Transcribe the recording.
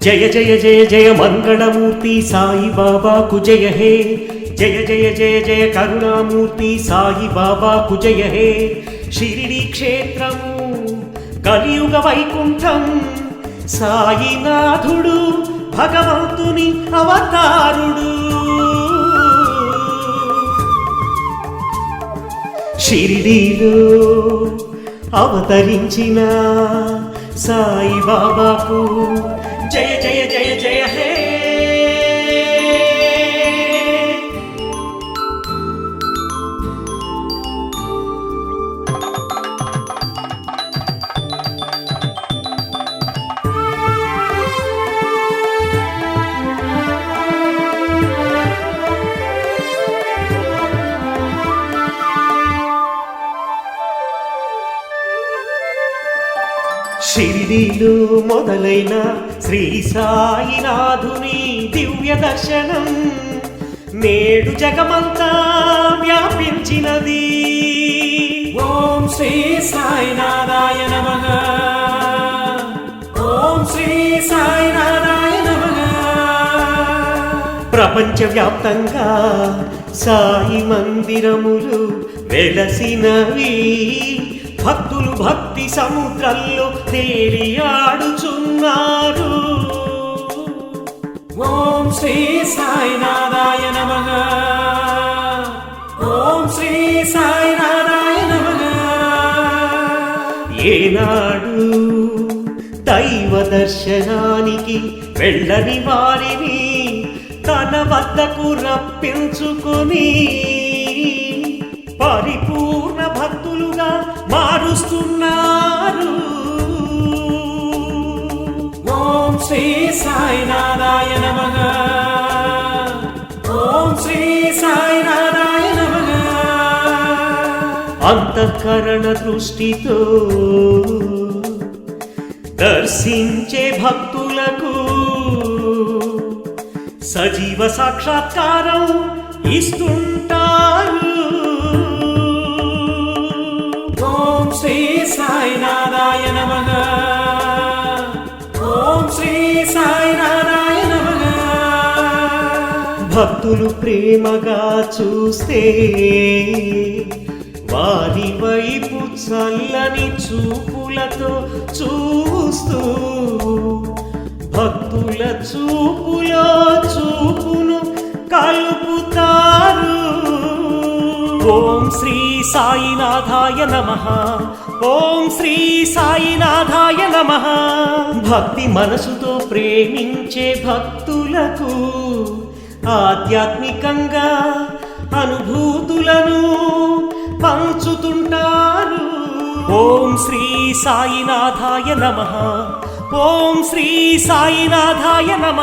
జయ జయ జయ జయ మంగళమూర్తి సాయి బాబాకు జయ హే. జయ జయ జయ జయ కరుణామూర్తి సాయి బాబాకు జయ హే. శిరిడి క్షేత్రము కలియుగ వైకుంఠం సాయినాథుడు భగవంతుని అవతారుడు. షిరిడీలో అవతరించిన సాయిబాబాకు షిరిడీలో మొదలైన శ్రీ సాయినాథుని దివ్య దర్శనం నేడు జగమంతా వ్యాపించినది. ఓం శ్రీ సాయినాథాయ నమః. ఓం శ్రీ సాయినాథాయ నమః. ప్రపంచవ్యాప్తంగా సాయి మందిరములు వెలసినవి. భక్తులు భక్తి సముద్రంలో తేలియాడుచున్నారు ఓం శ్రీ సాయినాథాయ నమః. ఓం శ్రీ సాయినాథాయ నమః. ఏనాడు దైవ దర్శనానికి వెళ్ళని వారిని తన వద్దకు రప్పించుకొని చూస్తున్నారు ఓం శ్రీ సాయి నారాయణ నమః. ఓం శ్రీ సాయి నారాయణ నమః. అంతఃకరణ దృష్టితో దర్శించే భక్తులకు సజీవ సాక్షాత్కారం ఇస్తుంటారు భక్తులు ప్రేమగా చూస్తే వారి వైపు చల్లని చూపులతో చూస్తూ భక్తుల చూపులో చూపును కలుపుతారు. ఓం శ్రీ సాయినాథాయ నమ. ఓం శ్రీ సాయినాథాయ నమ. భక్తి మనసుతో ప్రేమించే భక్తులకు ఆధ్యాత్మికంగా అనుభూతులను పంచుతుంటారు. ఓం శ్రీ సాయినాథాయ నమ. ఓం శ్రీ సాయినాథాయ నమ.